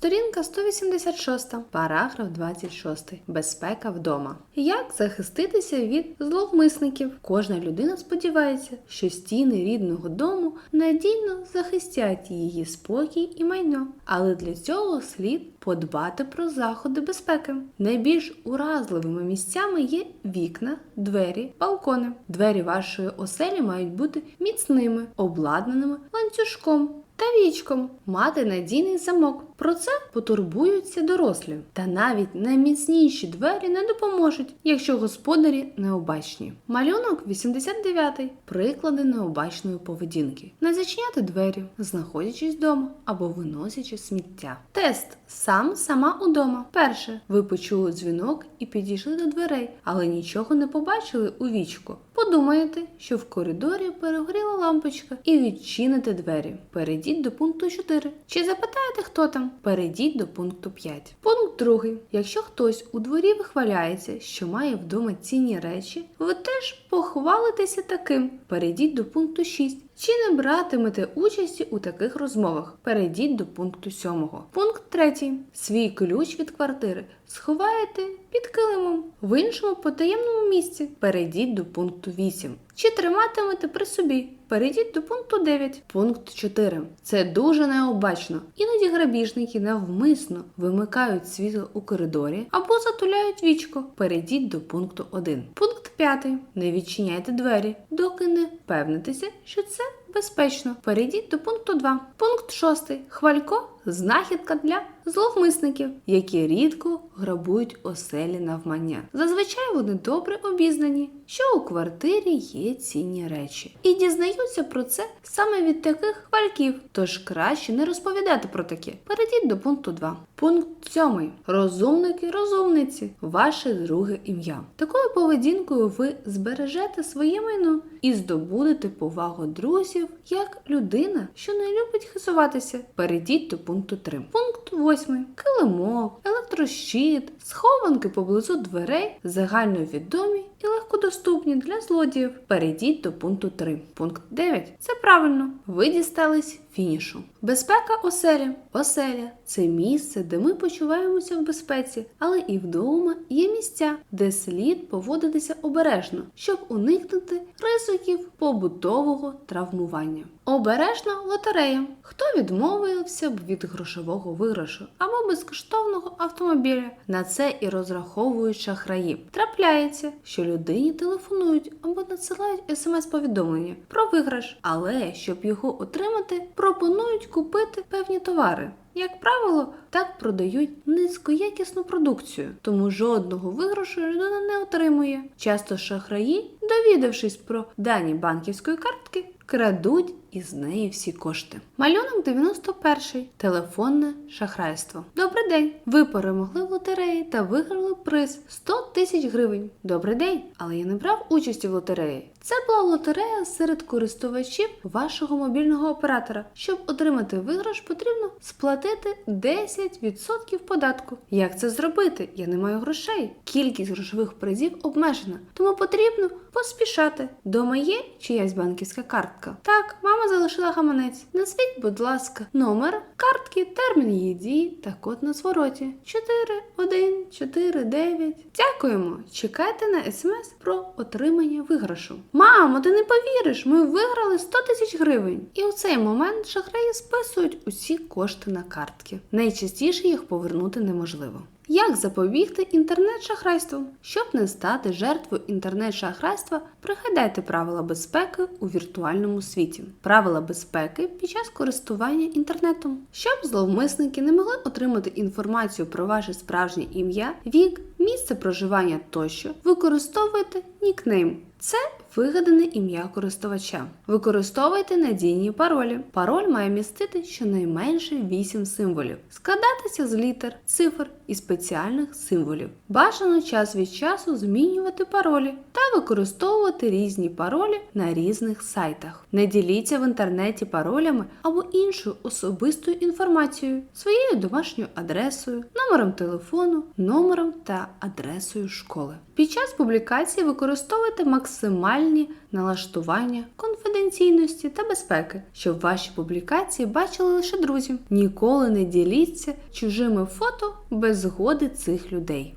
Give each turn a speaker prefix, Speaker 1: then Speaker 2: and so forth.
Speaker 1: Сторінка 186, параграф 26. Безпека вдома. Як захиститися від зловмисників? Кожна людина сподівається, що стіни рідного дому надійно захистять її спокій і майно. Але для цього слід подбати про заходи безпеки. Найбільш уразливими місцями є вікна, двері, балкони. Двері вашої оселі мають бути міцними, обладнаними ланцюжком та вічком, мати надійний замок. Про це потурбуються дорослі. Та навіть найміцніші двері не допоможуть, якщо господарі необачні. Малюнок 89. Приклади необачної поведінки. Не зачиняти двері, знаходячись вдома або виносячи сміття. Тест сам сама удома. Перше. Ви почули дзвінок і підійшли до дверей, але нічого не побачили у вічку. Подумаєте, що в коридорі перегоріла лампочка і відчините двері. Перейдіть до пункту 4. Чи запитаєте, хто там? Перейдіть до пункту 5. Пункт 2. Якщо хтось у дворі вихваляється, що має вдома цінні речі, ви теж похвалитеся таким. Перейдіть до пункту 6. Чи не братимете участі у таких розмовах? Перейдіть до пункту 7. Пункт 3. Свій ключ від квартири сховаєте під килимом в іншому потаємному місці. Перейдіть до пункту 8. Чи триматимете при собі? Перейдіть до пункту 9. Пункт 4. Це дуже необачно. Іноді грабіжники навмисно вимикають світло у коридорі або затуляють вічко. Перейдіть до пункту 1. Пункт 5. Не відчиняйте двері, доки не впевнитеся, що це безпечно. Перейдіть до пункту 2. Пункт 6. Хвалько знахідка для зловмисників, які рідко грабують оселі навмання. Зазвичай вони добре обізнані, що у квартирі є цінні речі, і дізнаються про це саме від таких хвальків. Тож краще не розповідати про таке. Перейдіть до пункту 2. Пункт 7. Розумники, розумниці, ваше друге ім'я. Такою поведінкою ви збережете своє майно і здобудете повагу друзів як людина, що не любить хизуватися. Перейдіть до пункту 3. Пункт 8. Килимок, електрощит, схованки поблизу дверей, загальновідомі і легкодоступні для злодіїв. Перейдіть до пункту 3. Пункт 9. Це правильно. Ви дістались фінішу. Безпека оселі. Оселя це місце, де ми почуваємося в безпеці, але і вдома є місця, де слід поводитися обережно, щоб уникнути ризиків побутового травмування. Обережна лотерея. Хто відмовився б від грошового виграшу або безкоштовного автомобіля? На це і розраховують шахраї. Трапляється, що людині телефонують або надсилають смс-повідомлення про виграш, але щоб його отримати, пропонують купити певні товари. Як правило, так продають низькоякісну продукцію, тому жодного виграшу людина не отримує. Часто шахраї, довідавшись про дані банківської картки, крадуть із неї всі кошти. Малюнок 91. Телефонне шахрайство. Добрий день! Ви перемогли в лотереї та виграли приз 100 тисяч гривень. Добрий день! Але я не брав участі в лотереї. Це була лотерея серед користувачів вашого мобільного оператора. Щоб отримати виграш, потрібно сплатити 10% податку. Як це зробити? Я не маю грошей. Кількість грошових призів обмежена, тому потрібно поспішати. Дома є чиясь банківська картка? Так, мама залишила гаманець. Назвіть, будь ласка, номер картки, термін її дії та код на звороті. 4, 1, 4, 9. Дякуємо. Чекайте на смс про отримання виграшу. Мамо, ти не повіриш, ми виграли 100 тисяч гривень. І у цей момент шахраї списують усі кошти на картки. Найчастіше їх повернути неможливо. Як запобігти інтернет-шахрайству? Щоб не стати жертвою інтернет-шахрайства, пригадайте правила безпеки у віртуальному світі. Правила безпеки під час користування інтернетом. Щоб зловмисники не могли отримати інформацію про ваше справжнє ім'я, вік, місце проживання тощо, використовуйте нікнейм. Це вигадане ім'я користувача. Використовуйте надійні паролі. Пароль має містити щонайменше 8 символів, складатися з літер, цифр і спеціальних символів. Бажано час від часу змінювати паролі та використовувати різні паролі на різних сайтах. Не діліться в інтернеті паролями або іншою особистою інформацією, своєю домашньою адресою, номером телефону, номером та адресою школи. Під час публікації використовуйте максимально мінімальні налаштування конфіденційності та безпеки, щоб ваші публікації бачили лише друзі. Ніколи не діліться чужими фото без згоди цих людей.